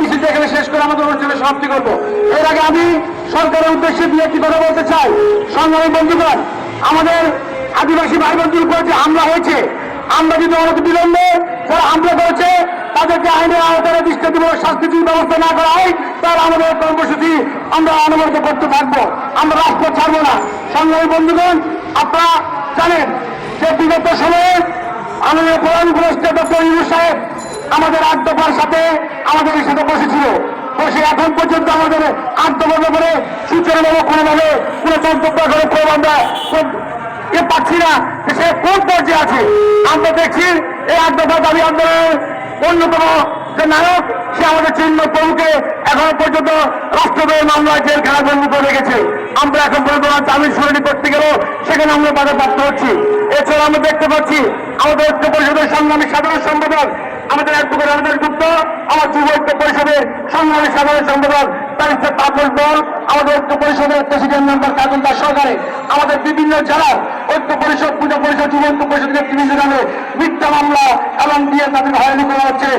মিছিলটা এখানে শেষ করে আমাদের অনুষ্ঠানে সমাপ্তি করব। এর আগে আমি সরকারের উদ্দেশ্যে দিয়ে একটি কথা বলতে চাই। সংগ্রামী বন্ধুগণ, আমাদের আদিবাসী ভাই বন্ধুর উপর হয়েছে, আমরা যদি অনেক বিলম্বে যারা হামলা করেছে, তাদেরকে আইনের আওতায় দৃষ্টি দিব ব্যবস্থা না করা হয় আমাদের কর্মসূচি আমরা অনুমোদিত করতে থাকব। আমরা রাষ্ট্র ছাড়বো না। সংগ্রামী বন্ধুগণ, আপনারা জানেন যে বিগত সময়ে আমাদের প্রধান উপদেষ্টা ডক্টর ইউনুস সাহেব আমাদের আট দফার সাথে আমাদের সাথে বসেছিল বসে এখন পর্যন্ত আমাদের আট দফার ব্যাপারে সূচনাভাবে কোনোভাবে। কোনো মন্তব্য করে খুব আমরা এ পাচ্ছি না। সে কোন পর্যায়ে আছে? আমরা দেখছি এই আট দাবি আন্দোলনের অন্যতম যে নায়ক, সে আমাদের চিহ্ন প্রভুকে এখনও পর্যন্ত রাষ্ট্রদ্রোহ মামলায় জেলখানা বন্ধ করে রেখেছে। আমরা এখন পর্যন্ত জামিন শুনানি করতে গেলেও সেখানে আমরা বাধা প্রাপ্ত হচ্ছি। এছাড়া আমরা দেখতে পাচ্ছি আমাদের ঐক্য পরিষদের সংগ্রামী সাধারণ সম্পাদক, আমাদের অ্যাডভোকেট আমাদের যুক্ত, আমার যুব ঐক্য পরিষদের সংগ্রামী সাধারণ সম্পাদক তারিফের তাপস দল, আমাদের ঐক্য পরিষদের প্রেসিডেন্ট মেম্বার কাজল দাস সরকারে, আমাদের বিভিন্ন জেলার ঐক্য পরিষদ, পূজা পরিষদ, যুব ঐক্য পরিষদ নেতৃবৃন্দ নামে মিথ্যা মামলা এবং দিয়ে তাদের হয়রানি করা হচ্ছে।